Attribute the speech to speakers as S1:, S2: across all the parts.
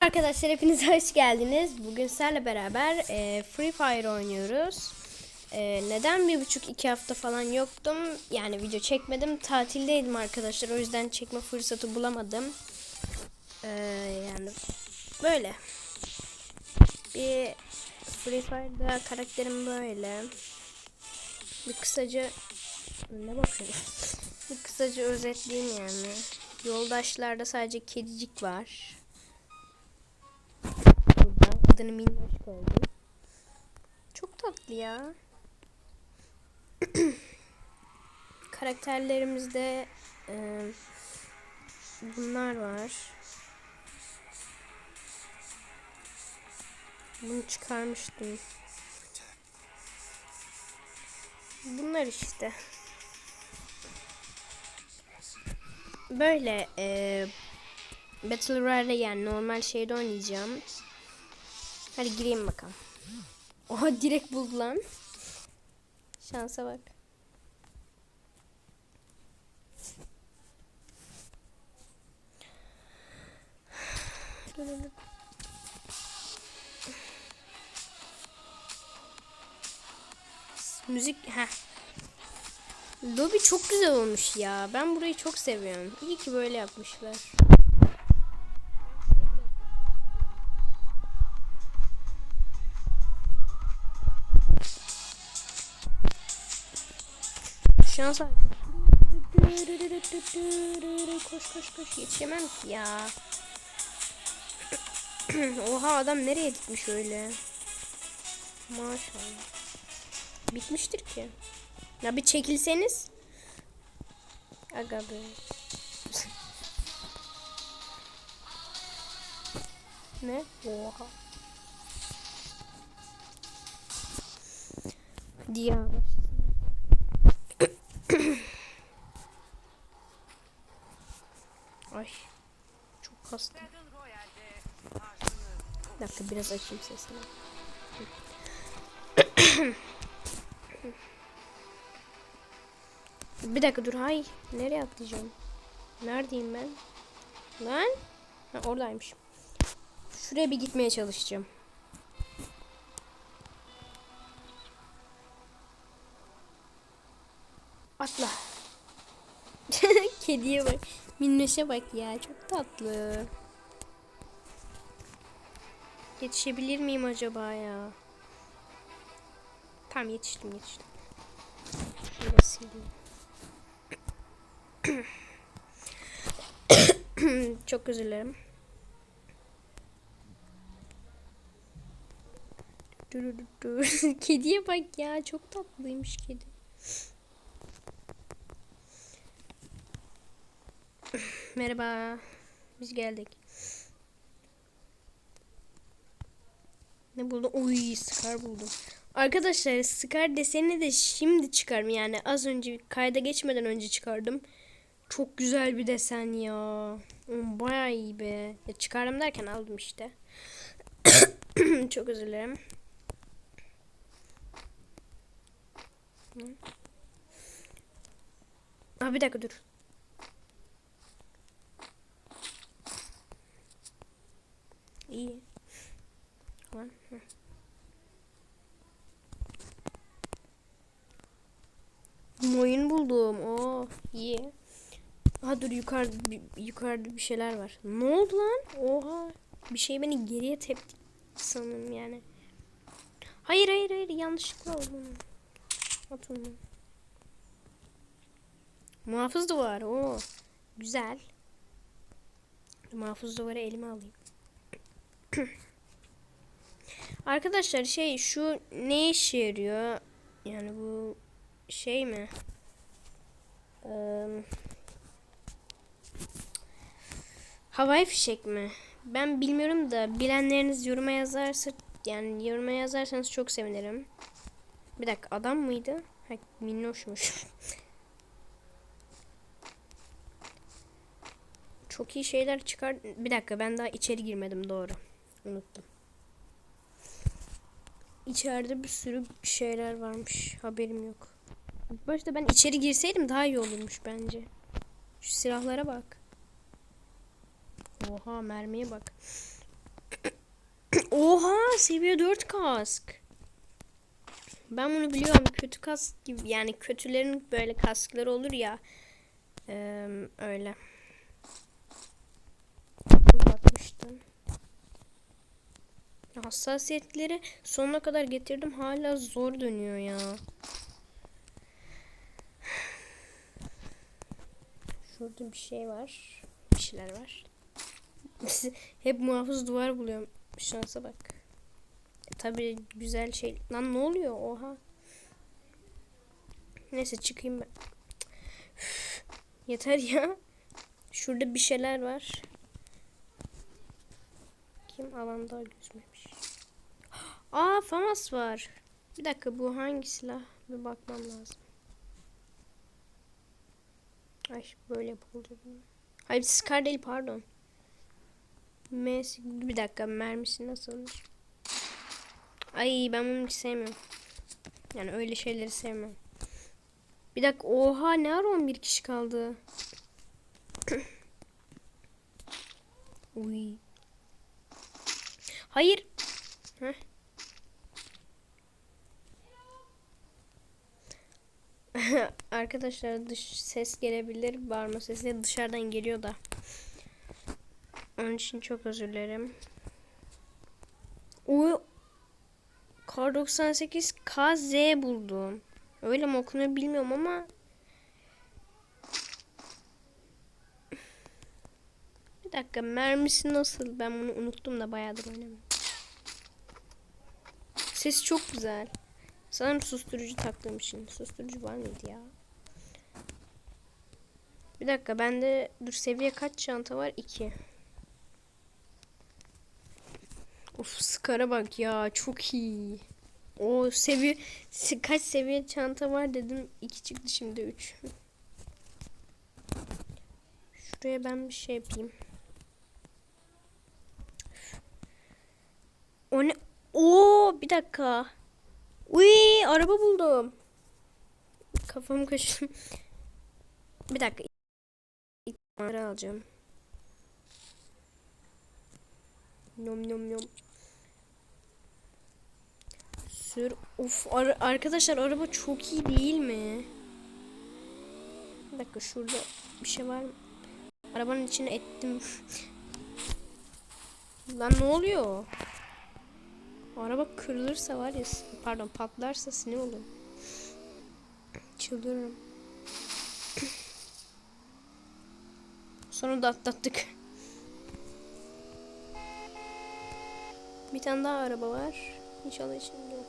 S1: Arkadaşlar hepiniz hoş geldiniz. Bugün sizlerle beraber e, Free Fire oynuyoruz. E, neden bir buçuk iki hafta falan yoktum? Yani video çekmedim. Tatildeydim arkadaşlar. O yüzden çekme fırsatı bulamadım. E, yani böyle. Bir Free Fire'da karakterim böyle. Bir kısaca ne bakıyorum? Bir kısaca özetleyeyim yani. Yoldaşlarda sadece kedicik var. Buradan adını minnoş koydum. Çok tatlı ya. Karakterlerimizde e, bunlar var. Bunu çıkarmıştım. Bunlar işte. Böyle e, Battle Royale yani normal şeyde oynayacağım. Hadi gireyim bakalım. Oha direkt buldu lan. Şansa bak. Müzik ha. Lobby çok güzel olmuş ya. Ben burayı çok seviyorum. İyi ki böyle yapmışlar. Şans al. Koş koş koş yetişemem ki ya. Oha adam nereye gitmiş öyle? Maşallah. Bitmiştir ki. Ya bir çekilseniz. Aga be. ne? Oha. Diye Ay. Çok hasta. Bir dakika biraz açayım sesini. Bir dakika dur hay. Nereye atlayacağım? Neredeyim ben? Lan? Ha, oradaymışım. Şuraya bir gitmeye çalışacağım. Kediye bak. Minnoş'a bak ya. Çok tatlı. Yetişebilir miyim acaba ya? Tam yetiştim yetiştim. Şöyle sileyim. Çok özür dilerim. Kediye bak ya. Çok tatlıymış kedi. Merhaba. Biz geldik. Ne buldum? Oy Scar buldum. Arkadaşlar Scar deseni de şimdi çıkarım. Yani az önce kayda geçmeden önce çıkardım. Çok güzel bir desen ya. Baya iyi be. Ya çıkardım derken aldım işte. Çok özür dilerim. Aa, bir dakika dur. İyi. Hı. Moyun buldum. Oo, iyi. Ha dur yukarıda bir, yukarıda bir şeyler var. Ne oldu lan? Oha. Bir şey beni geriye tepti sanırım yani. Hayır hayır hayır yanlışlıkla oldu. At onu. Muhafız duvarı. Oo. Güzel. Muhafız duvarı elime alayım. Arkadaşlar şey şu ne işe yarıyor? Yani bu şey mi? Ee, havai fişek mi? Ben bilmiyorum da bilenleriniz yoruma yazarsa yani yoruma yazarsanız çok sevinirim. Bir dakika adam mıydı? Ha, minnoşmuş. çok iyi şeyler çıkar. Bir dakika ben daha içeri girmedim doğru. Unuttum. İçeride bir sürü şeyler varmış. Haberim yok. Başta ben içeri girseydim daha iyi olurmuş bence. Şu silahlara bak. Oha mermiye bak. seviye 4 kask. Ben bunu biliyorum. Kötü kask gibi yani kötülerin böyle kaskları olur ya. Ee, öyle. Bakmıştım. Hassasiyetleri sonuna kadar getirdim. Hala zor dönüyor ya. Şurada bir şey var. Bir şeyler var. Hep muhafız duvar buluyorum. Şansa bak. E, tabii güzel şey. Lan ne oluyor? Oha. Neyse çıkayım ben. Üf, Yeter ya. Şurada bir şeyler var. Kim alan daha gözmemiş. Aa famas var. Bir dakika bu hangi silah? Bir bakmam lazım. Ay böyle yapıldı. Hayır Scar değil pardon. Mes bir dakika mermisi nasılmış? Ay ben bunu hiç sevmiyorum. Yani öyle şeyleri sevmem. Bir dakika oha ne ara 11 kişi kaldı. Uy. Hayır. Heh. Arkadaşlar dış ses gelebilir. Bağırma sesi dışarıdan geliyor da. Onun için çok özür dilerim. O Kar 98 KZ buldum. Öyle mi okunuyor bilmiyorum ama Bir dakika mermisi nasıl? Ben bunu unuttum da bayağıdır oynamıyorum. Ses çok güzel. Sanırım susturucu taktığım için. Susturucu var mıydı ya? Bir dakika bende dur seviye kaç çanta var? 2. Of skara bak ya çok iyi. O seviye se- kaç seviye çanta var dedim. 2 çıktı şimdi 3. Şuraya ben bir şey yapayım. O ne? Oo bir dakika. Uy araba buldum. Kafam kaşın. bir dakika. İpleri alacağım. Nom nom nom. Sür. Uf ar arkadaşlar araba çok iyi değil mi? Bir dakika şurada bir şey var mı? Arabanın içine ettim. Lan ne oluyor? O araba kırılırsa var ya pardon patlarsa sinir olurum. Çıldırırım. Sonra da atlattık. Bir tane daha araba var. İnşallah içinde yok.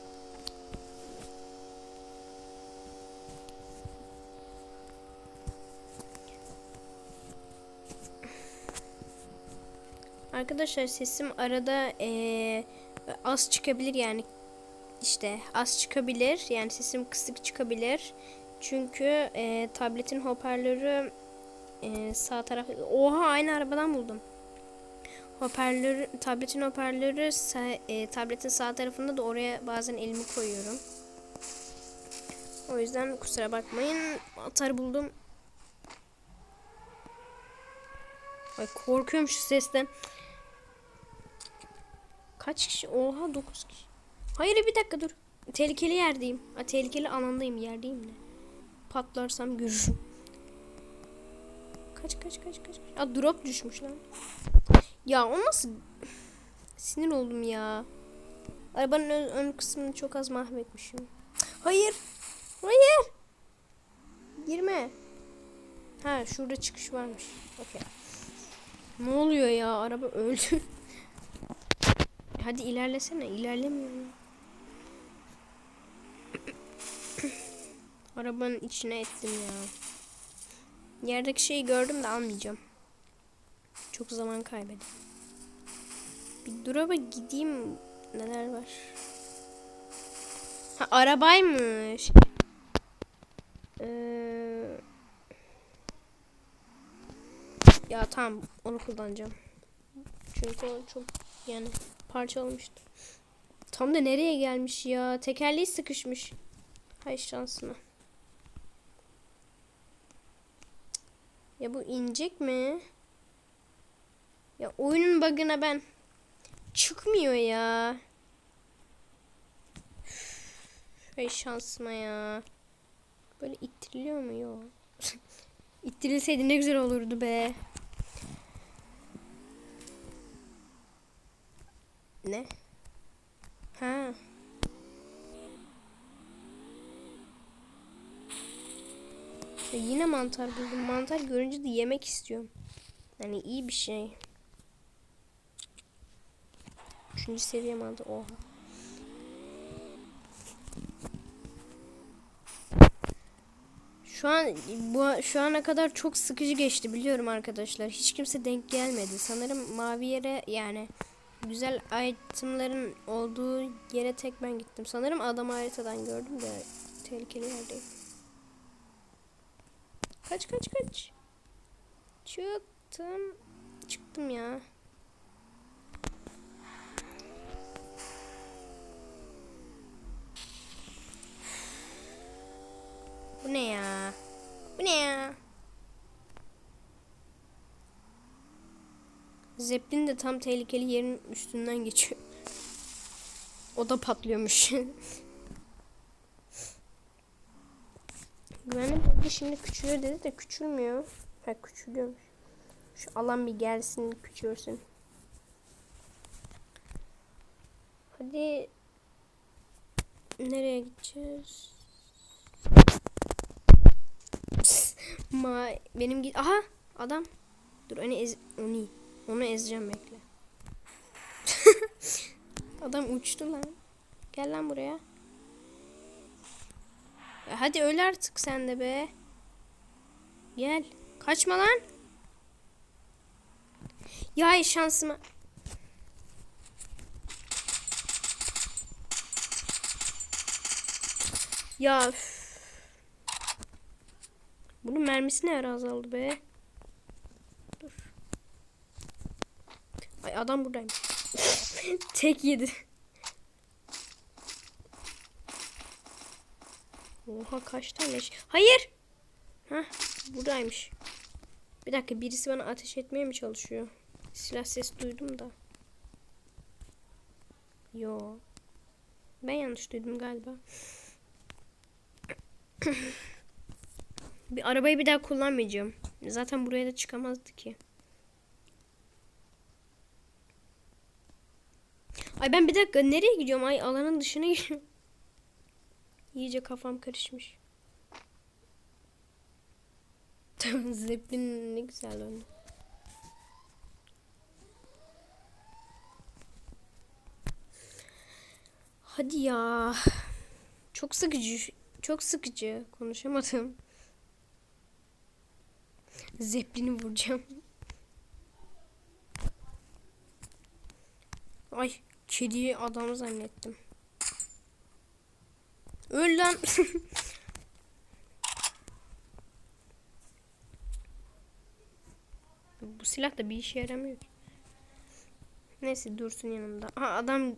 S1: Arkadaşlar sesim arada eee, az çıkabilir yani. İşte az çıkabilir. Yani sesim kısık çıkabilir. Çünkü eee, tabletin hoparlörü eee, sağ taraf oha aynı arabadan buldum. Hoparlör tabletin hoparlörü sa- eee, tabletin sağ tarafında da oraya bazen elimi koyuyorum. O yüzden kusura bakmayın. Atar buldum. Ay korkuyorum şu sesten. Kaç kişi? Oha 9 kişi. Hayır bir dakika dur. Tehlikeli yerdeyim. Ha, tehlikeli alandayım yerdeyim de. Patlarsam görürüm. Kaç kaç kaç kaç. Aa drop düşmüş lan. Ya o nasıl? Sinir oldum ya. Arabanın ön, ön kısmını çok az mahvetmişim. Hayır. Hayır. Girme. Ha şurada çıkış varmış. Okey. Ne oluyor ya? Araba öldü. Hadi ilerlesene. İlerlemiyor. ya. Arabanın içine ettim ya. Yerdeki şeyi gördüm de almayacağım. Çok zaman kaybettim. Bir duraba gideyim. Neler var? Ha arabaymış. Ee, ya tamam onu kullanacağım. Çünkü o çok yani parça olmuştu. Tam da nereye gelmiş ya? Tekerleği sıkışmış. Hay şansına. Ya bu inecek mi? Ya oyunun bug'ına ben çıkmıyor ya. Hay şansıma ya. Böyle ittiriliyor mu? Yok. İttirilseydi ne güzel olurdu be. Ne? Ha. Ya yine mantar buldum. Mantar görünce de yemek istiyorum. Yani iyi bir şey. Üçüncü seviye mantar. Oha. Şu an bu şu ana kadar çok sıkıcı geçti biliyorum arkadaşlar. Hiç kimse denk gelmedi. Sanırım mavi yere yani güzel itemların olduğu yere tek ben gittim. Sanırım adam haritadan gördüm de tehlikeli yerdeyim. Kaç kaç kaç. Çıktım. Çıktım ya. Bu ne ya? Bu ne ya? Zeppelin de tam tehlikeli yerin üstünden geçiyor. O da patlıyormuş. Güvenli bölge şimdi küçülüyor dedi de küçülmüyor. Ha küçülüyormuş. Şu alan bir gelsin küçülsün. Hadi nereye gideceğiz? Ma benim git aha adam dur onu ez onu onu ezeceğim bekle. adam uçtu lan. Gel lan buraya. Ya hadi öl artık sen de be. Gel. Kaçma lan. Ya şansıma. Ya üf. Bunun mermisi ne ara azaldı be? Ay adam buradaymış. Tek yedi. Oha kaç tane? ş- Hayır. Hah buradaymış. Bir dakika birisi bana ateş etmeye mi çalışıyor? Silah sesi duydum da. Yo. Ben yanlış duydum galiba. bir arabayı bir daha kullanmayacağım. Zaten buraya da çıkamazdı ki. Ay ben bir dakika nereye gidiyorum? Ay alanın dışına gidiyorum. İyice kafam karışmış. Zeppelin ne güzel oyunu. Hadi ya. Çok sıkıcı. Çok sıkıcı. Konuşamadım. Zeppelin'i vuracağım. Ay kediyi adam zannettim. Öl lan. Bu silah da bir işe yaramıyor ki. Neyse dursun yanımda. Aha adam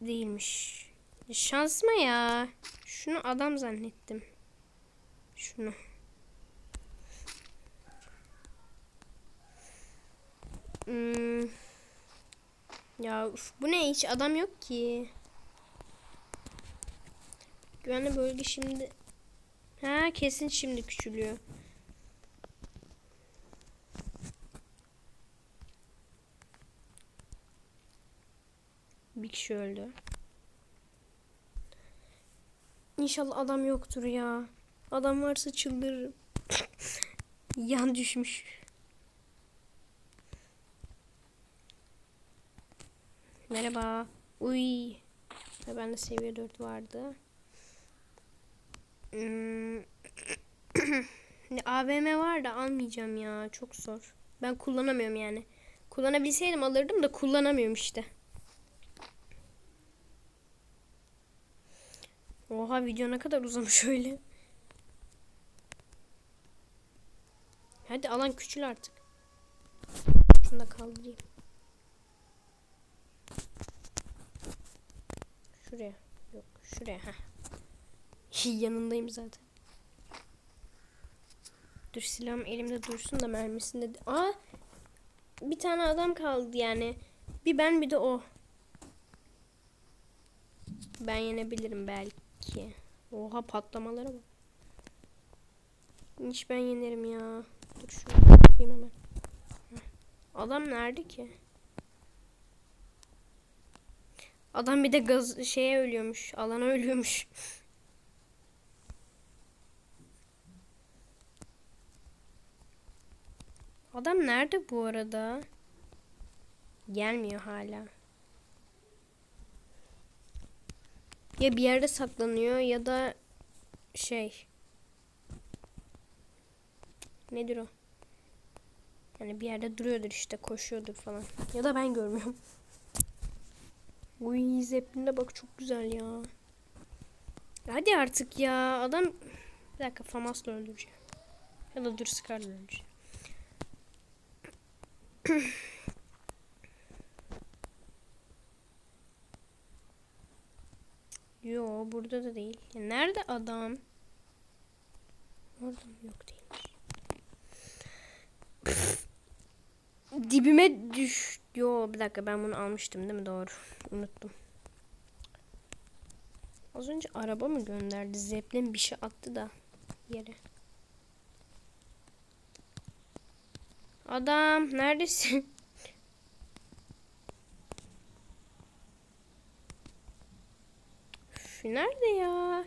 S1: değilmiş. Şansıma ya. Şunu adam zannettim. Şunu. Hmm. Ya uf, bu ne hiç adam yok ki. Güvenli bölge şimdi. Ha kesin şimdi küçülüyor. Bir kişi öldü. İnşallah adam yoktur ya. Adam varsa çıldırırım. Yan düşmüş. Merhaba. Uy. Ha, Bende seviye 4 vardı. Hmm. AVM var da almayacağım ya. Çok zor. Ben kullanamıyorum yani. Kullanabilseydim alırdım da kullanamıyorum işte. Oha video ne kadar uzamış öyle. Hadi alan küçül artık. Şunu da kaldırayım. Şuraya. Yok şuraya. Heh. Yanındayım zaten. Dur silahım elimde dursun da mermisinde. de- Aa! Bir tane adam kaldı yani. Bir ben bir de o. Ben yenebilirim belki. ki? Oha patlamalara bak. Hiç ben yenerim ya. Dur şunu hemen. Adam nerede ki? Adam bir de gaz şeye ölüyormuş. Alana ölüyormuş. Adam nerede bu arada? Gelmiyor hala. Ya bir yerde saklanıyor ya da şey. Nedir o? Yani bir yerde duruyordur işte koşuyordur falan. Ya da ben görmüyorum. Uy zepline bak çok güzel ya. Hadi artık ya adam bir dakika Famas'la öldüreceğim. Ya da dur öldüreceğim. Yo burada da değil. Ya nerede adam? Orada mı? Yok değilmiş. Dibime düş. Yo bir dakika ben bunu almıştım değil mi? Doğru. Unuttum. Az önce araba mı gönderdi? Zeppelin bir şey attı da yere. Adam neredesin? Üf, nerede ya?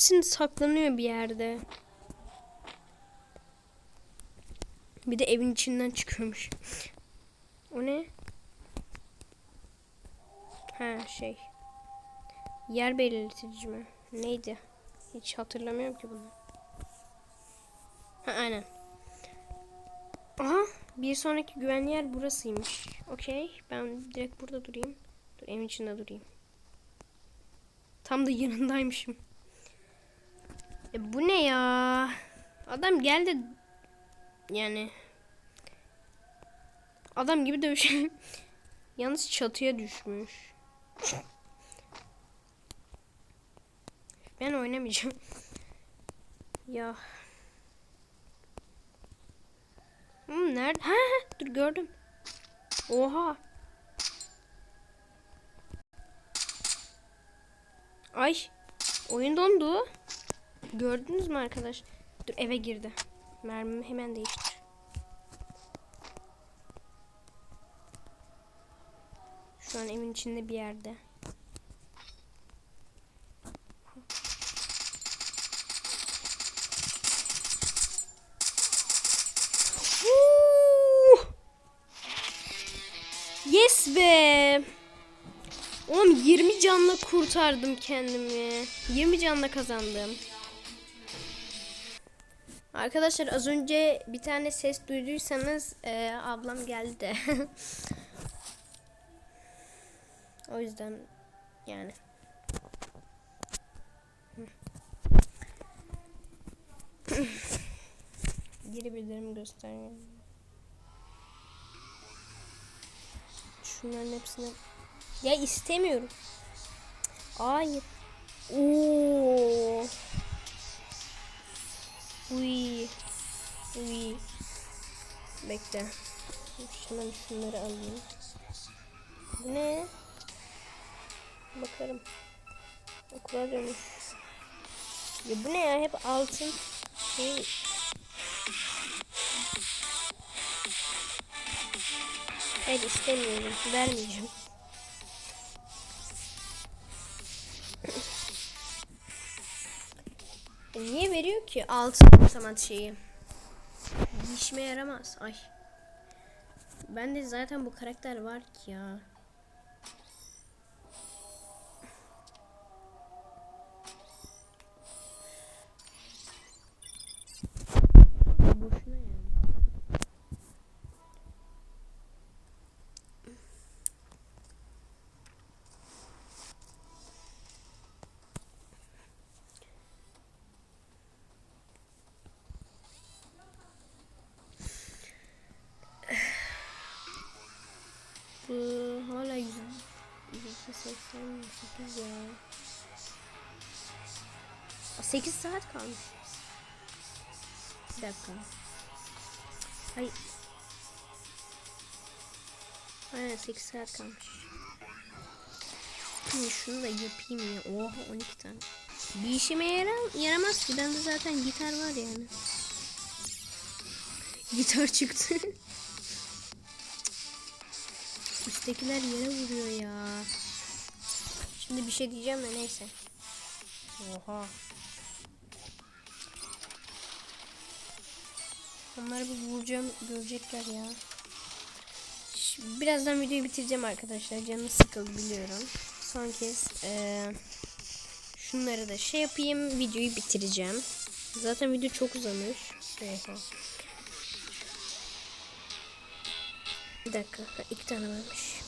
S1: Kesin saklanıyor bir yerde. Bir de evin içinden çıkıyormuş. O ne? Ha şey. Yer belirletici mi? Neydi? Hiç hatırlamıyorum ki bunu. Ha aynen. Aha bir sonraki güvenli yer burasıymış. Okey ben direkt burada durayım. Dur evin içinde durayım. Tam da yanındaymışım. E, bu ne ya? Adam geldi. Yani. Adam gibi dövüşelim. Yalnız çatıya düşmüş. Ben oynamayacağım. ya. Hmm, nerede? Ha, dur gördüm. Oha. Ay. Oyun dondu. Gördünüz mü arkadaş? Dur eve girdi. Mermimi hemen değiştir. Şu an evin içinde bir yerde. Yes be. Oğlum 20 canla kurtardım kendimi. 20 canla kazandım. Arkadaşlar az önce bir tane ses duyduysanız e, ablam geldi o yüzden yani. Geri bildirim göster. Şunların hepsini ya istemiyorum. Hayır. Oo. Uy. Uy. Bekle. Hemen şunları alayım. Ne? Bakarım. Okula dönüş. Ya bu ne ya? Hep altın şey. Hayır istemiyorum. Vermeyeceğim. E, Niye veriyor ki altın otomat şeyi? Bir işime yaramaz. Ay. Ben de zaten bu karakter var ki ya. 8 saat kalmış. Bir dakika. Hayır. Aynen 8 saat kalmış. Şimdi şunu da yapayım ya. Oha 12 tane. Bir işime yaram yaramaz ki. Bende zaten gitar var yani. Gitar çıktı. Üsttekiler yere vuruyor ya. Şimdi bir şey diyeceğim de neyse. Oha. Onları bir vuracağım görecekler ya. Ş- Birazdan videoyu bitireceğim arkadaşlar. Canım sıkıldı biliyorum. Son kez eee, şunları da şey yapayım. Videoyu bitireceğim. Zaten video çok uzamış. Oha. Bir dakika. İki tane varmış.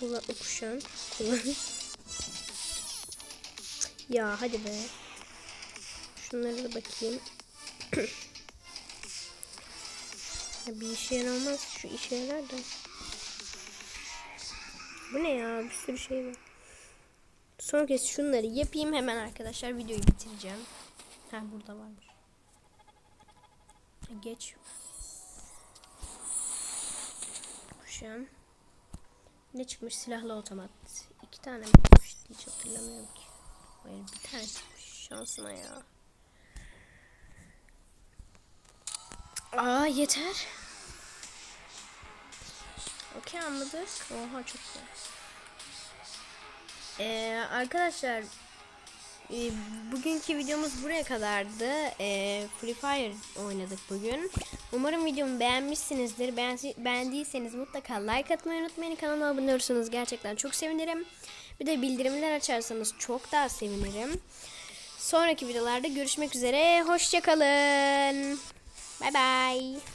S1: Kulaklı kuşağım. Kulak. ya hadi be. Şunlara da bakayım. bir işe yaramaz. Şu işe yarar da. Bu ne ya? Bir sürü şey var. Son kez şunları yapayım hemen arkadaşlar. Videoyu bitireceğim. Ha burada varmış. Geç. Kuşağım. Ne çıkmış? Silahlı otomat. İki tane mi çıkmış? Hiç hatırlamıyorum ki. Hayır bir tane çıkmış. Şansına ya. Aa yeter. Okey anladık. Oha çok güzel. Ee, arkadaşlar e, bugünkü videomuz buraya kadardı. Ee, Free Fire oynadık bugün. Umarım videomu beğenmişsinizdir. Beğen, beğendiyseniz mutlaka like atmayı unutmayın. Kanalıma abone olursanız gerçekten çok sevinirim. Bir de bildirimler açarsanız çok daha sevinirim. Sonraki videolarda görüşmek üzere. Hoşçakalın. 拜拜。